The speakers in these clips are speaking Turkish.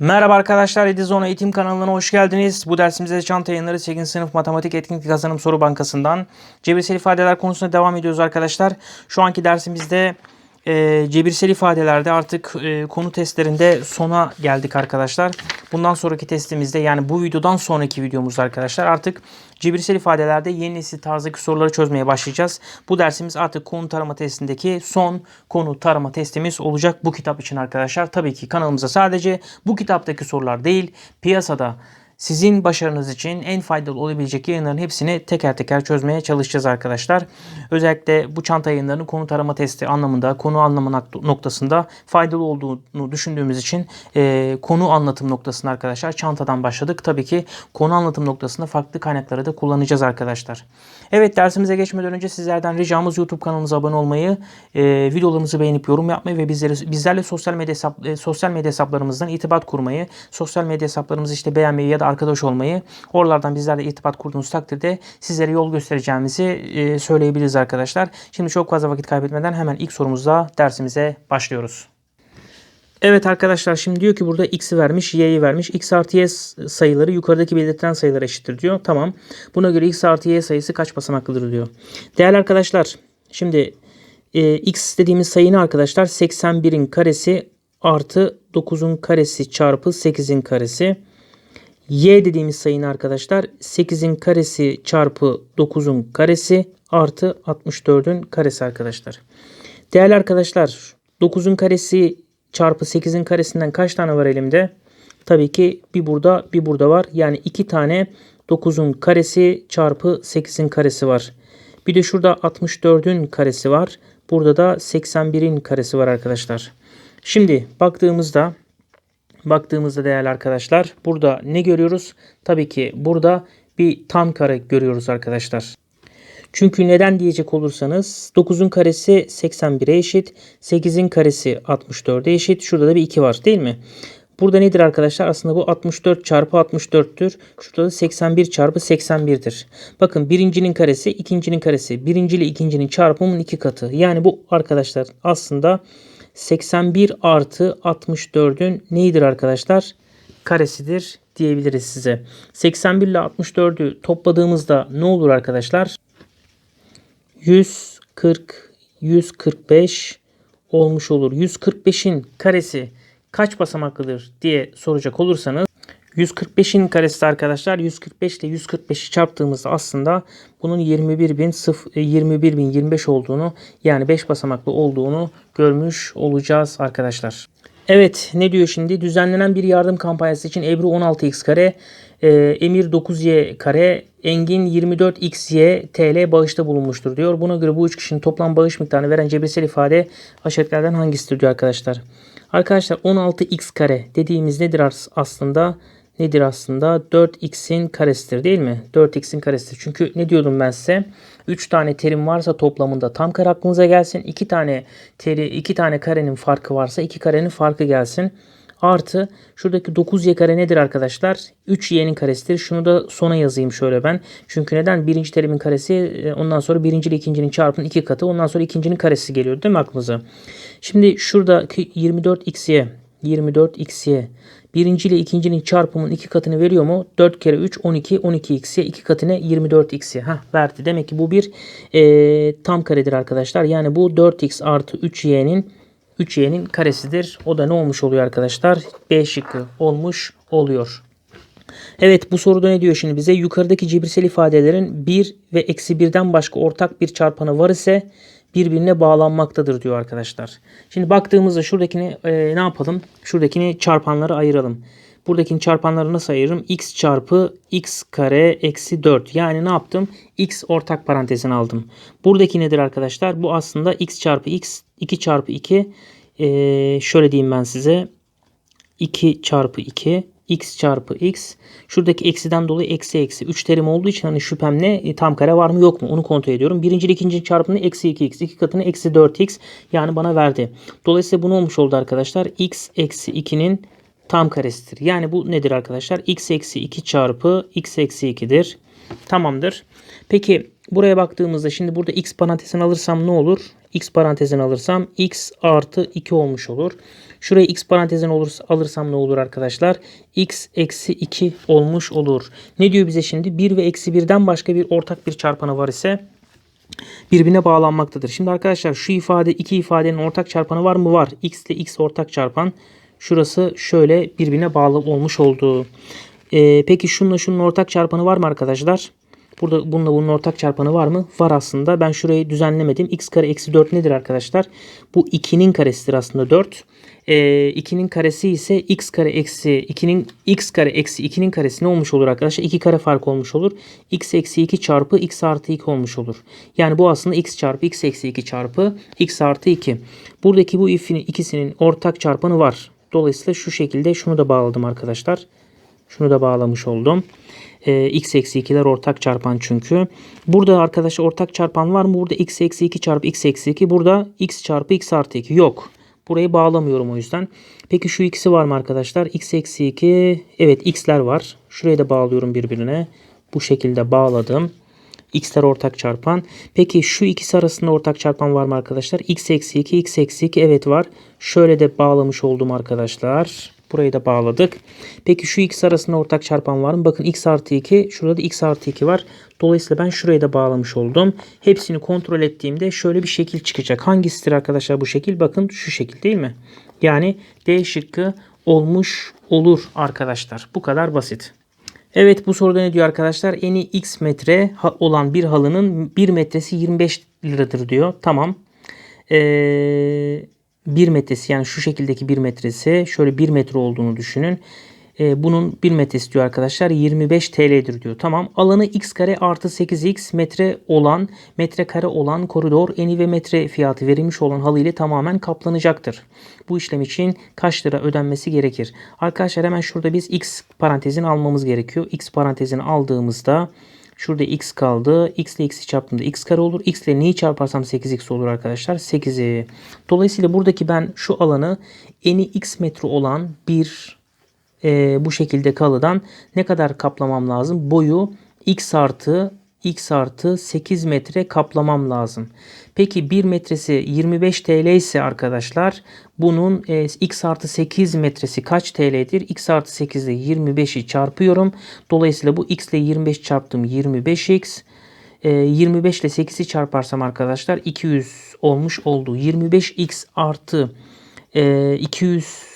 Merhaba arkadaşlar Edizon Eğitim kanalına hoş geldiniz. Bu dersimizde çanta yayınları 8. sınıf matematik etkinlik kazanım soru bankasından cebirsel ifadeler konusuna devam ediyoruz arkadaşlar. Şu anki dersimizde e, cebirsel ifadelerde artık e, konu testlerinde sona geldik arkadaşlar. Bundan sonraki testimizde yani bu videodan sonraki videomuzda arkadaşlar artık cebirsel ifadelerde yeni nesil tarzdaki soruları çözmeye başlayacağız. Bu dersimiz artık konu tarama testindeki son konu tarama testimiz olacak bu kitap için arkadaşlar. Tabii ki kanalımıza sadece bu kitaptaki sorular değil piyasada sizin başarınız için en faydalı olabilecek yayınların hepsini teker teker çözmeye çalışacağız arkadaşlar. Özellikle bu çanta yayınlarının konu tarama testi anlamında, konu anlamı nok- noktasında faydalı olduğunu düşündüğümüz için e, konu anlatım noktasında arkadaşlar çantadan başladık. Tabii ki konu anlatım noktasında farklı kaynakları da kullanacağız arkadaşlar. Evet dersimize geçmeden önce sizlerden ricamız YouTube kanalımıza abone olmayı, e, videolarımızı beğenip yorum yapmayı ve bizleri bizlerle sosyal medya hesap, e, sosyal medya hesaplarımızdan irtibat kurmayı, sosyal medya hesaplarımızı işte beğenmeyi ya da arkadaş olmayı, oralardan bizlerle irtibat kurduğunuz takdirde sizlere yol göstereceğimizi e, söyleyebiliriz arkadaşlar. Şimdi çok fazla vakit kaybetmeden hemen ilk sorumuzla dersimize başlıyoruz. Evet arkadaşlar şimdi diyor ki burada x'i vermiş, y'yi vermiş. x artı y sayıları yukarıdaki belirtilen sayılara eşittir diyor. Tamam. Buna göre x artı y sayısı kaç basamaklıdır diyor. Değerli arkadaşlar şimdi e, x dediğimiz sayı ne arkadaşlar? 81'in karesi artı 9'un karesi çarpı 8'in karesi. Y dediğimiz sayı ne arkadaşlar? 8'in karesi çarpı 9'un karesi artı 64'ün karesi arkadaşlar. Değerli arkadaşlar 9'un karesi çarpı 8'in karesinden kaç tane var elimde? Tabii ki bir burada bir burada var. Yani iki tane 9'un karesi çarpı 8'in karesi var. Bir de şurada 64'ün karesi var. Burada da 81'in karesi var arkadaşlar. Şimdi baktığımızda baktığımızda değerli arkadaşlar burada ne görüyoruz? Tabii ki burada bir tam kare görüyoruz arkadaşlar. Çünkü neden diyecek olursanız 9'un karesi 81'e eşit. 8'in karesi 64'e eşit. Şurada da bir 2 var değil mi? Burada nedir arkadaşlar? Aslında bu 64 çarpı 64'tür. Şurada da 81 çarpı 81'dir. Bakın birincinin karesi ikincinin karesi. Birinci ile ikincinin çarpımının iki katı. Yani bu arkadaşlar aslında 81 artı 64'ün neyidir arkadaşlar? Karesidir diyebiliriz size. 81 ile 64'ü topladığımızda ne olur arkadaşlar? 140, 145 olmuş olur. 145'in karesi kaç basamaklıdır diye soracak olursanız 145'in karesi arkadaşlar 145 ile 145'i çarptığımızda aslında bunun 21.000 21.025 olduğunu yani 5 basamaklı olduğunu görmüş olacağız arkadaşlar. Evet ne diyor şimdi? Düzenlenen bir yardım kampanyası için Ebru 16x kare, e, Emir 9y kare, Engin 24xy TL bağışta bulunmuştur diyor. Buna göre bu üç kişinin toplam bağış miktarını veren cebirsel ifade aşağıdakilerden hangisidir diyor arkadaşlar. Arkadaşlar 16x kare dediğimiz nedir as- aslında? Nedir aslında? 4x'in karesidir değil mi? 4x'in karesidir. Çünkü ne diyordum ben size? 3 tane terim varsa toplamında tam kare aklınıza gelsin. 2 tane teri, 2 tane karenin farkı varsa 2 karenin farkı gelsin. Artı şuradaki 9y kare nedir arkadaşlar? 3y'nin karesidir. Şunu da sona yazayım şöyle ben. Çünkü neden? Birinci terimin karesi e, ondan sonra birinci ile ikincinin çarpının iki katı. Ondan sonra ikincinin karesi geliyor değil mi aklınıza? Şimdi şuradaki 24xy 24xy birinci ile ikincinin çarpımının iki katını veriyor mu? 4 kere 3 12 12x'ye iki katını 24x'ye. Ha verdi. Demek ki bu bir e, tam karedir arkadaşlar. Yani bu 4x artı 3y'nin 3y'nin karesidir. O da ne olmuş oluyor arkadaşlar? B şıkkı olmuş oluyor. Evet bu soruda ne diyor şimdi bize? Yukarıdaki cebirsel ifadelerin 1 ve eksi 1'den başka ortak bir çarpanı var ise birbirine bağlanmaktadır diyor arkadaşlar. Şimdi baktığımızda şuradakini e, ne yapalım? Şuradakini çarpanları ayıralım. Buradakini çarpanları nasıl ayırırım? x çarpı x kare eksi 4. Yani ne yaptım? x ortak parantezine aldım. Buradaki nedir arkadaşlar? Bu aslında x çarpı x 2 çarpı 2 e, şöyle diyeyim ben size. 2 çarpı 2 x çarpı x. Şuradaki eksiden dolayı eksi eksi. 3 terim olduğu için hani şüphem ne? E, tam kare var mı yok mu? Onu kontrol ediyorum. Birinci ile ikinci çarpımını eksi 2x. iki katını eksi 4x. Yani bana verdi. Dolayısıyla bu ne olmuş oldu arkadaşlar? x eksi 2'nin tam karesidir. Yani bu nedir arkadaşlar? x eksi 2 çarpı x eksi 2'dir. Tamamdır. Peki buraya baktığımızda şimdi burada x parantezini alırsam ne olur? x parantezini alırsam x artı 2 olmuş olur. Şuraya x parantezine olursa, alırsam ne olur arkadaşlar? x eksi 2 olmuş olur. Ne diyor bize şimdi? 1 ve eksi 1'den başka bir ortak bir çarpanı var ise birbirine bağlanmaktadır. Şimdi arkadaşlar şu ifade iki ifadenin ortak çarpanı var mı? Var. x ile x ortak çarpan. Şurası şöyle birbirine bağlı olmuş oldu. Ee, peki şununla şunun ortak çarpanı var mı arkadaşlar? Burada bununla bunun ortak çarpanı var mı? Var aslında. Ben şurayı düzenlemedim. x kare eksi 4 nedir arkadaşlar? Bu 2'nin karesidir aslında 4. Ee, 2'nin karesi ise x kare eksi 2'nin x kare eksi 2'nin karesi ne olmuş olur arkadaşlar? 2 kare fark olmuş olur. x eksi 2 çarpı x artı 2 olmuş olur. Yani bu aslında x çarpı x eksi 2 çarpı x artı 2. Buradaki bu ifinin ikisinin ortak çarpanı var. Dolayısıyla şu şekilde şunu da bağladım arkadaşlar. Şunu da bağlamış oldum. Ee, x eksi 2'ler ortak çarpan çünkü. Burada arkadaşlar ortak çarpan var mı? Burada x eksi 2 çarpı x eksi 2. Burada x çarpı x artı 2. Yok. Burayı bağlamıyorum o yüzden. Peki şu ikisi var mı arkadaşlar? x eksi 2. Evet x'ler var. Şurayı da bağlıyorum birbirine. Bu şekilde bağladım. x'ler ortak çarpan. Peki şu ikisi arasında ortak çarpan var mı arkadaşlar? x eksi 2, x eksi 2. Evet var. Şöyle de bağlamış oldum arkadaşlar. Burayı da bağladık. Peki şu x arasında ortak çarpan var mı? Bakın x artı 2. Şurada da x artı 2 var. Dolayısıyla ben şurayı da bağlamış oldum. Hepsini kontrol ettiğimde şöyle bir şekil çıkacak. Hangisidir arkadaşlar bu şekil? Bakın şu şekil değil mi? Yani D şıkkı olmuş olur arkadaşlar. Bu kadar basit. Evet bu soruda ne diyor arkadaşlar? Eni x metre olan bir halının 1 metresi 25 liradır diyor. Tamam. Eee 1 metresi yani şu şekildeki 1 metresi şöyle 1 metre olduğunu düşünün. E, bunun 1 metresi diyor arkadaşlar 25 TL'dir diyor. Tamam alanı x kare artı 8x metre olan metrekare olan koridor eni ve metre fiyatı verilmiş olan halı ile tamamen kaplanacaktır. Bu işlem için kaç lira ödenmesi gerekir? Arkadaşlar hemen şurada biz x parantezini almamız gerekiyor. x parantezini aldığımızda Şurada x kaldı. x ile x'i çarptığımda x kare olur. x ile neyi çarparsam 8x olur arkadaşlar. 8'i. Dolayısıyla buradaki ben şu alanı eni x metre olan bir e, bu şekilde kalıdan ne kadar kaplamam lazım? Boyu x artı x artı 8 metre kaplamam lazım. Peki 1 metresi 25 TL ise arkadaşlar bunun e, x artı 8 metresi kaç TL'dir? x artı 8 ile 25'i çarpıyorum. Dolayısıyla bu x ile 25 çarptım 25x. E, 25 ile 8'i çarparsam arkadaşlar 200 olmuş oldu. 25x artı e, 200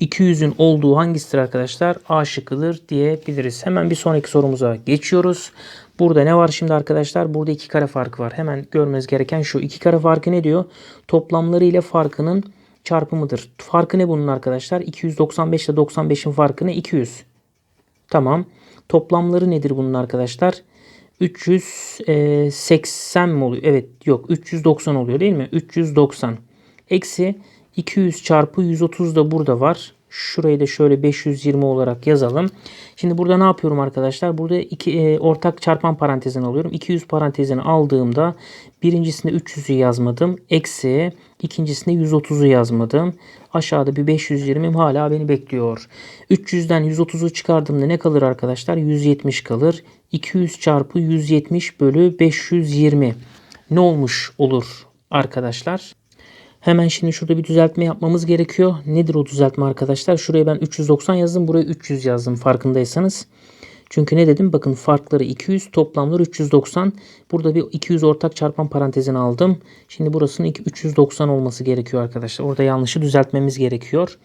200'ün olduğu hangisidir arkadaşlar? A şıkkıdır diyebiliriz. Hemen bir sonraki sorumuza geçiyoruz. Burada ne var şimdi arkadaşlar? Burada iki kare farkı var. Hemen görmeniz gereken şu. iki kare farkı ne diyor? Toplamları ile farkının çarpımıdır. Farkı ne bunun arkadaşlar? 295 ile 95'in farkı ne? 200. Tamam. Toplamları nedir bunun arkadaşlar? 380 mi oluyor? Evet yok 390 oluyor değil mi? 390. Eksi 200 çarpı 130 da burada var. Şurayı da şöyle 520 olarak yazalım. Şimdi burada ne yapıyorum arkadaşlar? Burada iki e, ortak çarpan parantezini alıyorum. 200 parantezini aldığımda birincisinde 300'ü yazmadım. Eksi ikincisinde 130'u yazmadım. Aşağıda bir 520 hala beni bekliyor. 300'den 130'u çıkardığımda ne kalır arkadaşlar? 170 kalır. 200 çarpı 170 bölü 520 ne olmuş olur arkadaşlar? Hemen şimdi şurada bir düzeltme yapmamız gerekiyor. Nedir o düzeltme arkadaşlar? Şuraya ben 390 yazdım. Buraya 300 yazdım farkındaysanız. Çünkü ne dedim? Bakın farkları 200 toplamları 390. Burada bir 200 ortak çarpan parantezini aldım. Şimdi burasının 390 olması gerekiyor arkadaşlar. Orada yanlışı düzeltmemiz gerekiyor.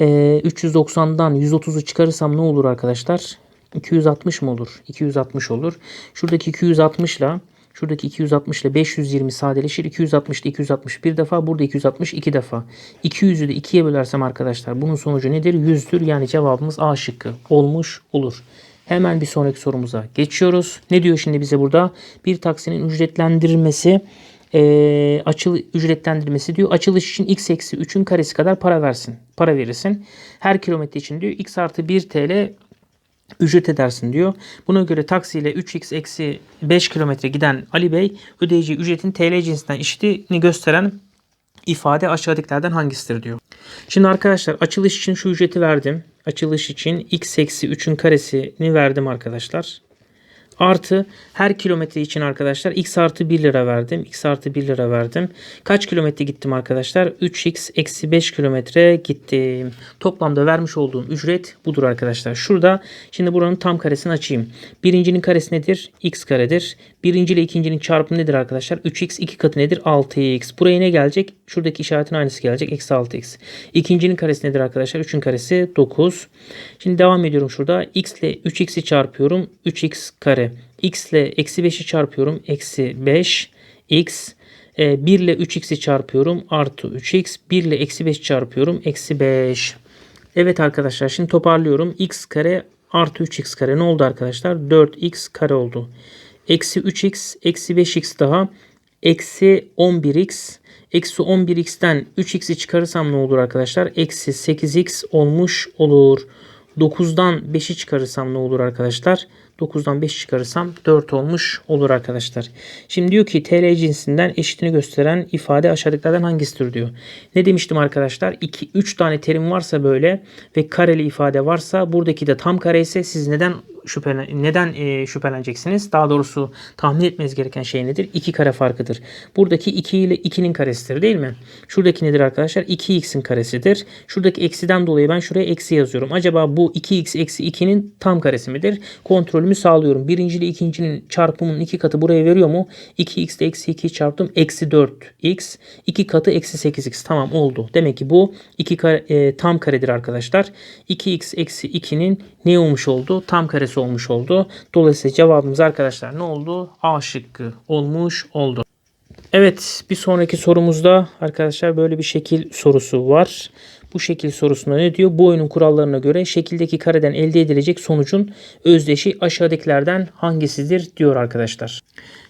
Ee, 390'dan 130'u çıkarırsam ne olur arkadaşlar? 260 mı olur? 260 olur. Şuradaki 260 ile Şuradaki 260 ile 520 sadeleşir. 260 ile 260 bir defa. Burada 260 iki defa. 200'ü de 2'ye bölersem arkadaşlar bunun sonucu nedir? 100'dür. Yani cevabımız A şıkkı olmuş olur. Hemen bir sonraki sorumuza geçiyoruz. Ne diyor şimdi bize burada? Bir taksinin ücretlendirmesi e, açıl ücretlendirmesi diyor. Açılış için x eksi 3'ün karesi kadar para versin. Para verirsin. Her kilometre için diyor x artı 1 TL ücret edersin diyor. Buna göre taksiyle 3x eksi 5 kilometre giden Ali Bey ödeyeceği ücretin TL cinsinden eşitini gösteren ifade aşağıdakilerden hangisidir diyor. Şimdi arkadaşlar açılış için şu ücreti verdim. Açılış için x eksi 3'ün karesini verdim arkadaşlar. Artı her kilometre için arkadaşlar x artı 1 lira verdim. x artı 1 lira verdim. Kaç kilometre gittim arkadaşlar? 3x eksi 5 kilometre gittim. Toplamda vermiş olduğum ücret budur arkadaşlar. Şurada şimdi buranın tam karesini açayım. Birincinin karesi nedir? x karedir. Birinci ile ikincinin çarpımı nedir arkadaşlar? 3x 2 katı nedir? 6x. Buraya ne gelecek? Şuradaki işaretin aynısı gelecek. Eksi 6x. İkincinin karesi nedir arkadaşlar? 3'ün karesi 9. Şimdi devam ediyorum şurada. x ile 3x'i çarpıyorum. 3x kare. x ile eksi 5'i çarpıyorum. Eksi 5. x. E, 1 ile 3x'i çarpıyorum. Artı 3x. 1 ile eksi 5 çarpıyorum. Eksi 5. Evet arkadaşlar şimdi toparlıyorum. x kare artı 3x kare ne oldu arkadaşlar? 4x kare oldu. Eksi 3x eksi 5x daha. Eksi 11x. Eksi 11x'ten 3x'i çıkarırsam ne olur arkadaşlar? Eksi 8x olmuş olur. 9'dan 5'i çıkarırsam ne olur arkadaşlar? 9'dan 5 çıkarırsam 4 olmuş olur arkadaşlar. Şimdi diyor ki TL cinsinden eşitini gösteren ifade aşağıdakilerden hangisidir diyor. Ne demiştim arkadaşlar? 2 3 tane terim varsa böyle ve kareli ifade varsa buradaki de tam kare ise siz neden şüphelen neden e, şüpheleneceksiniz? Daha doğrusu tahmin etmeniz gereken şey nedir? 2 kare farkıdır. Buradaki 2 ile 2'nin karesidir değil mi? Şuradaki nedir arkadaşlar? 2x'in karesidir. Şuradaki eksiden dolayı ben şuraya eksi yazıyorum. Acaba bu 2x eksi 2'nin tam karesi midir? Kontrolümü sağlıyorum. Birinci ile ikincinin çarpımının 2 katı buraya veriyor mu? 2x ile eksi 2'yi çarptım. Eksi 4x. 2 katı eksi 8x. Tamam oldu. Demek ki bu 2 kare, e, tam karedir arkadaşlar. 2x eksi 2'nin ne olmuş oldu? Tam karesi olmuş oldu. Dolayısıyla cevabımız arkadaşlar ne oldu? A şıkkı olmuş oldu. Evet bir sonraki sorumuzda arkadaşlar böyle bir şekil sorusu var. Bu şekil sorusunda ne diyor? Bu oyunun kurallarına göre şekildeki kareden elde edilecek sonucun özdeşi aşağıdakilerden hangisidir diyor arkadaşlar.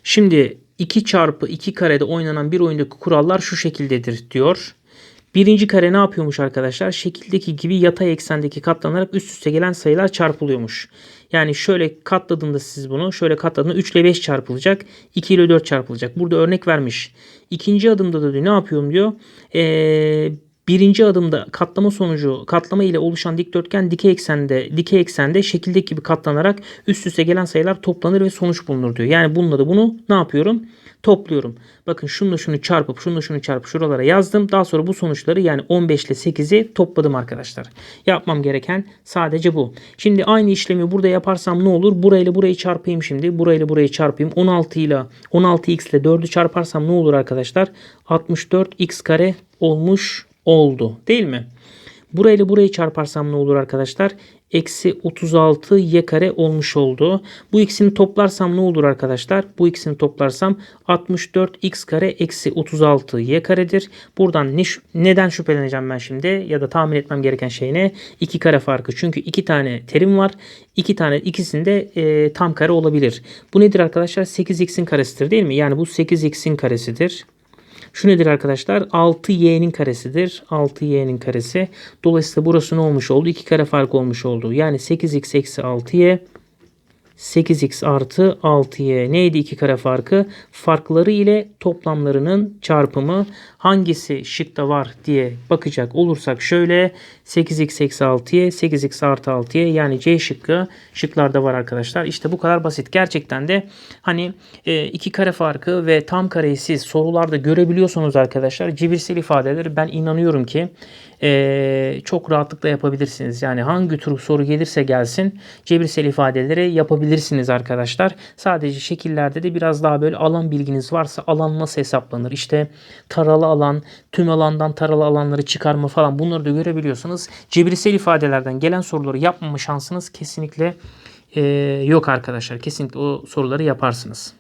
Şimdi 2 çarpı 2 karede oynanan bir oyundaki kurallar şu şekildedir diyor. Birinci kare ne yapıyormuş arkadaşlar? Şekildeki gibi yatay eksendeki katlanarak üst üste gelen sayılar çarpılıyormuş. Yani şöyle katladığında siz bunu şöyle katladığında 3 ile 5 çarpılacak. 2 ile 4 çarpılacak. Burada örnek vermiş. İkinci adımda da diyor ne yapıyorum diyor. Ee, Birinci adımda katlama sonucu katlama ile oluşan dikdörtgen dikey eksende dikey eksende şekildeki gibi katlanarak üst üste gelen sayılar toplanır ve sonuç bulunur diyor. Yani bununla da bunu ne yapıyorum? Topluyorum. Bakın şununla şunu çarpıp şununla şunu çarpıp şuralara yazdım. Daha sonra bu sonuçları yani 15 ile 8'i topladım arkadaşlar. Yapmam gereken sadece bu. Şimdi aynı işlemi burada yaparsam ne olur? Burayla burayı çarpayım şimdi. Burayla burayı çarpayım. 16 ile 16x ile 4'ü çarparsam ne olur arkadaşlar? 64x kare olmuş oldu. Değil mi? Burayla burayı çarparsam ne olur arkadaşlar? Eksi 36 y kare olmuş oldu. Bu ikisini toplarsam ne olur arkadaşlar? Bu ikisini toplarsam 64 x kare eksi 36 y karedir. Buradan ne, neden şüpheleneceğim ben şimdi? Ya da tahmin etmem gereken şey ne? 2 kare farkı. Çünkü 2 tane terim var. 2 tane ikisinde e, tam kare olabilir. Bu nedir arkadaşlar? 8x'in karesidir değil mi? Yani bu 8x'in karesidir. Şu nedir arkadaşlar? 6y'nin karesidir. 6y'nin karesi. Dolayısıyla burası ne olmuş oldu? 2 kare fark olmuş oldu. Yani 8x eksi 6y 8x artı 6y neydi iki kare farkı? Farkları ile toplamlarının çarpımı hangisi şıkta var diye bakacak olursak şöyle 8x eksi 6y 8x artı 6y yani C şıkkı şıklarda var arkadaşlar. İşte bu kadar basit. Gerçekten de hani e, iki kare farkı ve tam kareyi siz sorularda görebiliyorsunuz arkadaşlar. Cebirsel ifadeleri ben inanıyorum ki e, çok rahatlıkla yapabilirsiniz. Yani hangi tür soru gelirse gelsin cebirsel ifadeleri yapabilirsiniz arkadaşlar. Sadece şekillerde de biraz daha böyle alan bilginiz varsa alan nasıl hesaplanır? İşte taralı alan, tüm alandan taralı alanları çıkarma falan bunları da görebiliyorsanız cebirsel ifadelerden gelen soruları yapmama şansınız kesinlikle e, yok arkadaşlar. Kesinlikle o soruları yaparsınız.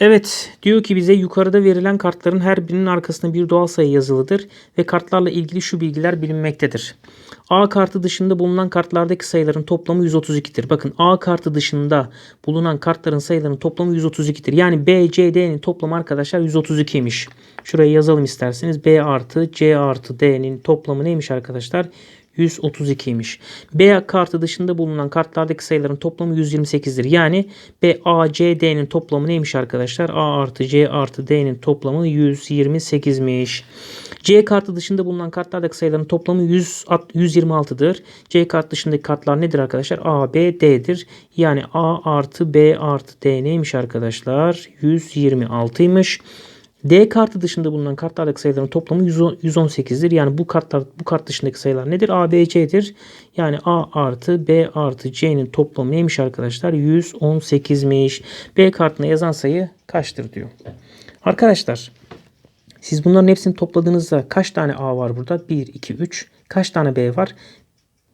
Evet diyor ki bize yukarıda verilen kartların her birinin arkasında bir doğal sayı yazılıdır ve kartlarla ilgili şu bilgiler bilinmektedir. A kartı dışında bulunan kartlardaki sayıların toplamı 132'dir. Bakın A kartı dışında bulunan kartların sayılarının toplamı 132'dir. Yani B, C, D'nin toplamı arkadaşlar 132'ymiş. Şuraya yazalım isterseniz. B artı C artı D'nin toplamı neymiş arkadaşlar? 132'ymiş. B kartı dışında bulunan kartlardaki sayıların toplamı 128'dir. Yani B, A, C, D'nin toplamı neymiş arkadaşlar? A artı C artı D'nin toplamı 128'miş. C kartı dışında bulunan kartlardaki sayıların toplamı 100, 126'dır. C kart dışındaki kartlar nedir arkadaşlar? A, B, D'dir. Yani A artı B artı D neymiş arkadaşlar? 126'ymış. D kartı dışında bulunan kartlardaki sayıların toplamı 110 118'dir. Yani bu kartlar bu kart dışındaki sayılar nedir? A, B, C'dir. Yani A artı B artı C'nin toplamı neymiş arkadaşlar? 118'miş. B kartına yazan sayı kaçtır diyor. Arkadaşlar siz bunların hepsini topladığınızda kaç tane A var burada? 1, 2, 3. Kaç tane B var?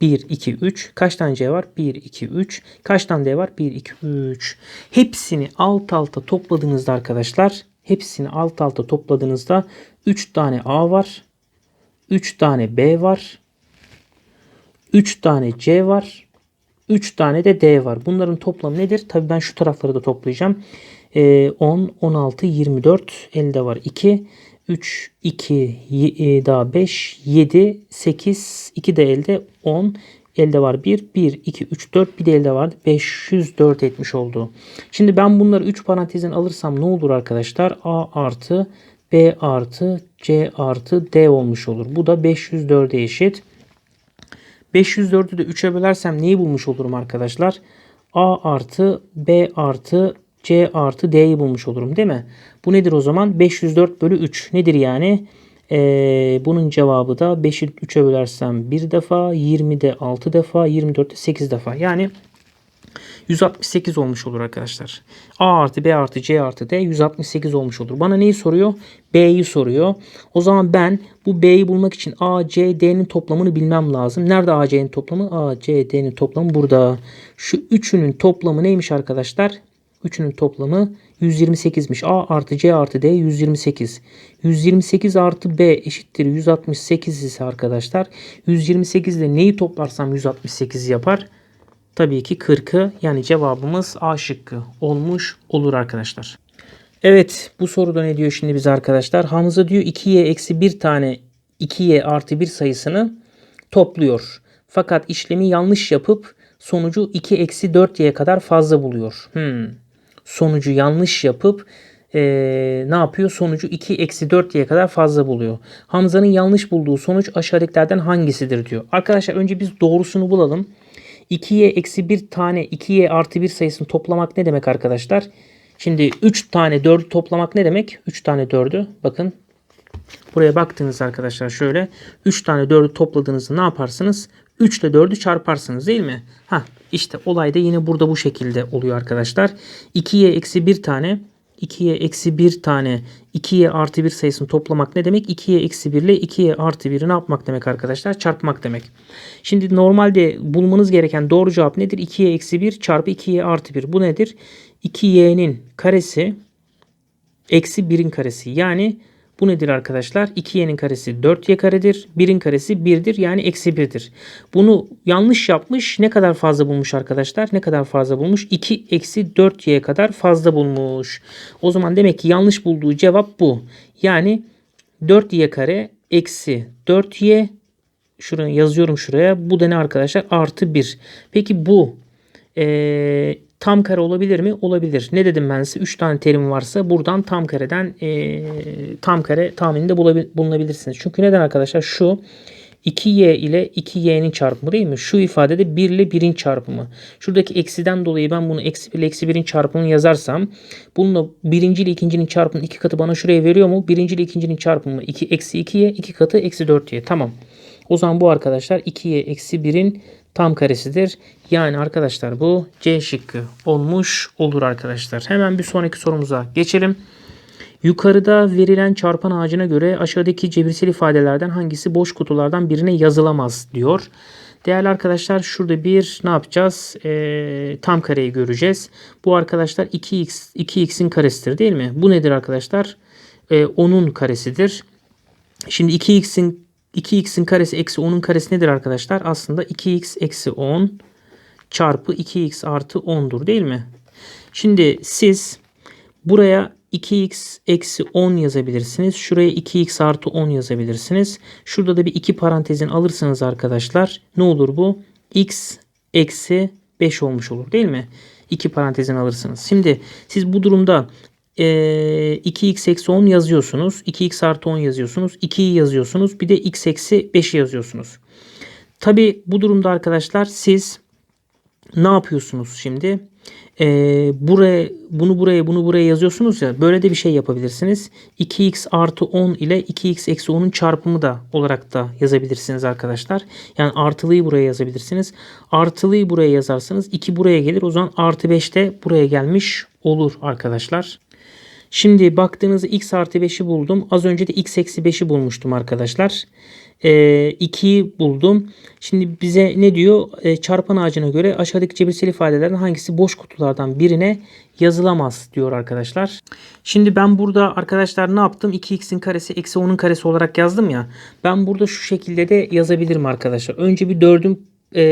1, 2, 3. Kaç tane C var? 1, 2, 3. Kaç tane D var? 1, 2, 3. Hepsini alt alta topladığınızda arkadaşlar hepsini alt alta topladığınızda 3 tane A var. 3 tane B var. 3 tane C var. 3 tane de D var. Bunların toplamı nedir? Tabii ben şu tarafları da toplayacağım. Ee, 10, 16, 24. Elde var 2. 3, 2, y- e, daha 5, 7, 8, 2 de elde 10. Elde var 1, 1, 2, 3, 4. Bir de elde vardı. 504 etmiş oldu. Şimdi ben bunları 3 parantezin alırsam ne olur arkadaşlar? A artı B artı C artı D olmuş olur. Bu da 504'e eşit. 504'ü de 3'e bölersem neyi bulmuş olurum arkadaşlar? A artı B artı C artı D'yi bulmuş olurum değil mi? Bu nedir o zaman? 504 bölü 3. Nedir yani? Ee, bunun cevabı da 5'i 3'e bölersem 1 defa, 20'de 6 defa, 24'te 8 defa. Yani 168 olmuş olur arkadaşlar. A artı B artı C artı D 168 olmuş olur. Bana neyi soruyor? B'yi soruyor. O zaman ben bu B'yi bulmak için A, C, D'nin toplamını bilmem lazım. Nerede A, C'nin toplamı? A, C, D'nin toplamı burada. Şu üçünün toplamı neymiş arkadaşlar? Üçünün toplamı 128'miş. A artı C artı D 128. 128 artı B eşittir 168 ise arkadaşlar 128 ile neyi toplarsam 168 yapar? Tabii ki 40'ı yani cevabımız A şıkkı olmuş olur arkadaşlar. Evet bu soruda ne diyor şimdi bize arkadaşlar? Hamza diyor 2y eksi bir tane 2y artı 1 sayısını topluyor. Fakat işlemi yanlış yapıp sonucu 2 eksi 4y kadar fazla buluyor. Hmm. Sonucu yanlış yapıp eee, ne yapıyor? Sonucu 2 eksi 4y'ye kadar fazla buluyor. Hamza'nın yanlış bulduğu sonuç aşağıdakilerden hangisidir diyor. Arkadaşlar önce biz doğrusunu bulalım. 2y eksi 1 tane 2y artı 1 sayısını toplamak ne demek arkadaşlar? Şimdi 3 tane 4'ü toplamak ne demek? 3 tane 4'ü bakın. Buraya baktığınız arkadaşlar şöyle 3 tane 4'ü topladığınızda ne yaparsınız? 3 ile 4'ü çarparsınız değil mi? Ha işte olay da yine burada bu şekilde oluyor arkadaşlar. 2y eksi 1 tane 2'ye eksi 1 tane 2'ye artı 1 sayısını toplamak ne demek? 2'ye eksi 1 ile 2'ye artı 1'i ne yapmak demek arkadaşlar? Çarpmak demek. Şimdi normalde bulmanız gereken doğru cevap nedir? 2'ye eksi 1 çarpı 2'ye artı 1. Bu nedir? 2y'nin karesi eksi 1'in karesi. Yani bu nedir arkadaşlar? 2y'nin karesi 4y karedir. 1'in karesi 1'dir. Yani eksi 1'dir. Bunu yanlış yapmış. Ne kadar fazla bulmuş arkadaşlar? Ne kadar fazla bulmuş? 2 eksi 4y kadar fazla bulmuş. O zaman demek ki yanlış bulduğu cevap bu. Yani 4y kare eksi 4y şuraya yazıyorum şuraya. Bu da ne arkadaşlar? Artı 1. Peki bu eee, tam kare olabilir mi? Olabilir. Ne dedim ben size? 3 tane terim varsa buradan tam kareden eee, tam kare tahmininde bulunabilirsiniz. Çünkü neden arkadaşlar? Şu 2y ile 2y'nin çarpımı değil mi? Şu ifadede 1 ile 1'in çarpımı. Şuradaki eksiden dolayı ben bunu eksi 1 ile eksi 1'in çarpımını yazarsam bununla birinci ile ikincinin çarpımının iki katı bana şuraya veriyor mu? Birinci ile ikincinin çarpımı 2 eksi 2y iki katı eksi 4y. Tamam. O zaman bu arkadaşlar 2y eksi 1'in tam karesidir. Yani arkadaşlar bu C şıkkı olmuş olur arkadaşlar. Hemen bir sonraki sorumuza geçelim. Yukarıda verilen çarpan ağacına göre aşağıdaki cebirsel ifadelerden hangisi boş kutulardan birine yazılamaz diyor. Değerli arkadaşlar şurada bir ne yapacağız? Ee, tam kareyi göreceğiz. Bu arkadaşlar 2x 2x'in karesidir değil mi? Bu nedir arkadaşlar? Ee, 10'un karesidir. Şimdi 2x'in 2x'in karesi eksi 10'un karesi nedir arkadaşlar? Aslında 2x eksi 10 çarpı 2x artı 10'dur değil mi? Şimdi siz buraya 2x eksi 10 yazabilirsiniz. Şuraya 2x artı 10 yazabilirsiniz. Şurada da bir iki parantezin alırsanız arkadaşlar ne olur bu? x eksi 5 olmuş olur değil mi? İki parantezin alırsınız. Şimdi siz bu durumda e, 2x eksi 10 yazıyorsunuz. 2x artı 10 yazıyorsunuz. 2'yi yazıyorsunuz. Bir de x eksi 5'i yazıyorsunuz. Tabi bu durumda arkadaşlar siz ne yapıyorsunuz şimdi? Ee, buraya bunu buraya bunu buraya yazıyorsunuz ya böyle de bir şey yapabilirsiniz. 2x artı 10 ile 2x eksi 10'un çarpımı da olarak da yazabilirsiniz arkadaşlar. Yani artılıyı buraya yazabilirsiniz. Artılıyı buraya yazarsanız 2 buraya gelir. O zaman artı 5 de buraya gelmiş olur arkadaşlar. Şimdi baktığınızda x artı 5'i buldum. Az önce de x eksi 5'i bulmuştum arkadaşlar. Ee, 2'yi buldum. Şimdi bize ne diyor? Ee, çarpan ağacına göre aşağıdaki cebirsel ifadelerden hangisi boş kutulardan birine yazılamaz diyor arkadaşlar. Şimdi ben burada arkadaşlar ne yaptım? 2x'in karesi eksi 10'un karesi olarak yazdım ya. Ben burada şu şekilde de yazabilirim arkadaşlar. Önce bir 4'ün e,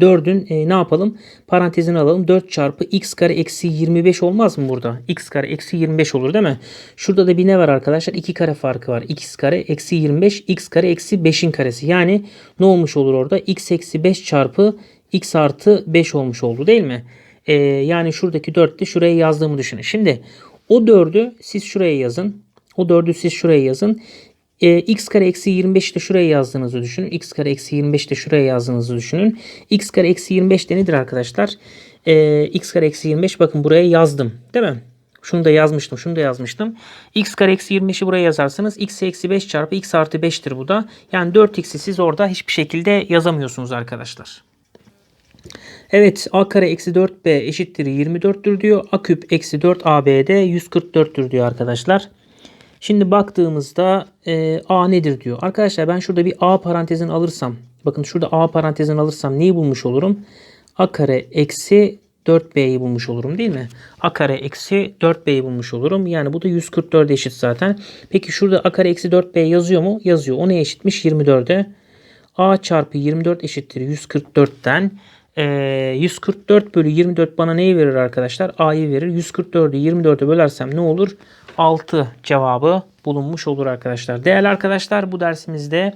4'ün e, ne yapalım? Parantezini alalım. 4 çarpı x kare eksi 25 olmaz mı burada? x kare eksi 25 olur değil mi? Şurada da bir ne var arkadaşlar? 2 kare farkı var. x kare eksi 25 x kare eksi 5'in karesi. Yani ne olmuş olur orada? x eksi 5 çarpı x artı 5 olmuş oldu değil mi? E, yani şuradaki 4 de şuraya yazdığımı düşünün. Şimdi o 4'ü siz şuraya yazın. O 4'ü siz şuraya yazın e, x kare eksi 25 de şuraya yazdığınızı düşünün. x kare eksi 25 de şuraya yazdığınızı düşünün. x kare eksi 25 de nedir arkadaşlar? E, x kare eksi 25 bakın buraya yazdım. Değil mi? Şunu da yazmıştım. Şunu da yazmıştım. x kare eksi 25'i buraya yazarsanız x eksi 5 çarpı x artı 5'tir bu da. Yani 4x'i siz orada hiçbir şekilde yazamıyorsunuz arkadaşlar. Evet a kare eksi 4b eşittir 24'tür diyor. a küp eksi 4ab de 144'tür diyor arkadaşlar. Şimdi baktığımızda e, A nedir diyor. Arkadaşlar ben şurada bir A parantezini alırsam. Bakın şurada A parantezini alırsam neyi bulmuş olurum? A kare eksi 4B'yi bulmuş olurum değil mi? A kare eksi 4B'yi bulmuş olurum. Yani bu da 144 eşit zaten. Peki şurada A kare eksi 4B yazıyor mu? Yazıyor. O ne eşitmiş? 24'e. A çarpı 24 eşittir 144'ten. E, 144 bölü 24 bana neyi verir arkadaşlar? A'yı verir. 144'ü 24'e bölersem ne olur? 6 cevabı bulunmuş olur arkadaşlar. Değerli arkadaşlar bu dersimizde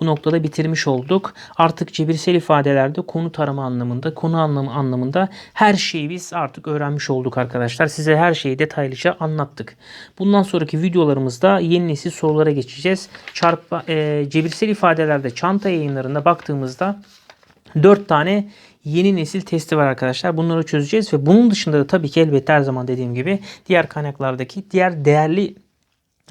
bu noktada bitirmiş olduk. Artık cebirsel ifadelerde konu tarama anlamında, konu anlamı anlamında her şeyi biz artık öğrenmiş olduk arkadaşlar. Size her şeyi detaylıca anlattık. Bundan sonraki videolarımızda yeni nesil sorulara geçeceğiz. Çarpma, e, cebirsel ifadelerde çanta yayınlarında baktığımızda 4 tane yeni nesil testi var arkadaşlar. Bunları çözeceğiz ve bunun dışında da tabii ki elbette her zaman dediğim gibi diğer kaynaklardaki diğer değerli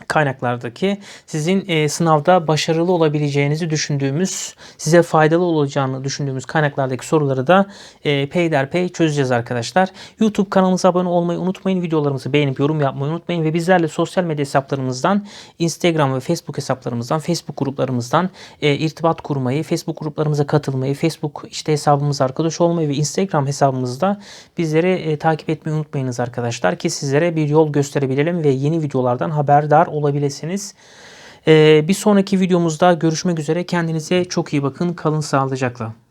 kaynaklardaki sizin e, sınavda başarılı olabileceğinizi düşündüğümüz, size faydalı olacağını düşündüğümüz kaynaklardaki soruları da e, peyderpey çözeceğiz arkadaşlar. YouTube kanalımıza abone olmayı unutmayın. Videolarımızı beğenip yorum yapmayı unutmayın ve bizlerle sosyal medya hesaplarımızdan, Instagram ve Facebook hesaplarımızdan, Facebook gruplarımızdan e, irtibat kurmayı, Facebook gruplarımıza katılmayı, Facebook işte hesabımıza arkadaş olmayı ve Instagram hesabımızda bizleri e, takip etmeyi unutmayınız arkadaşlar ki sizlere bir yol gösterebilelim ve yeni videolardan haberdar olabilirsiniz. Ee, bir sonraki videomuzda görüşmek üzere. Kendinize çok iyi bakın. Kalın sağlıcakla.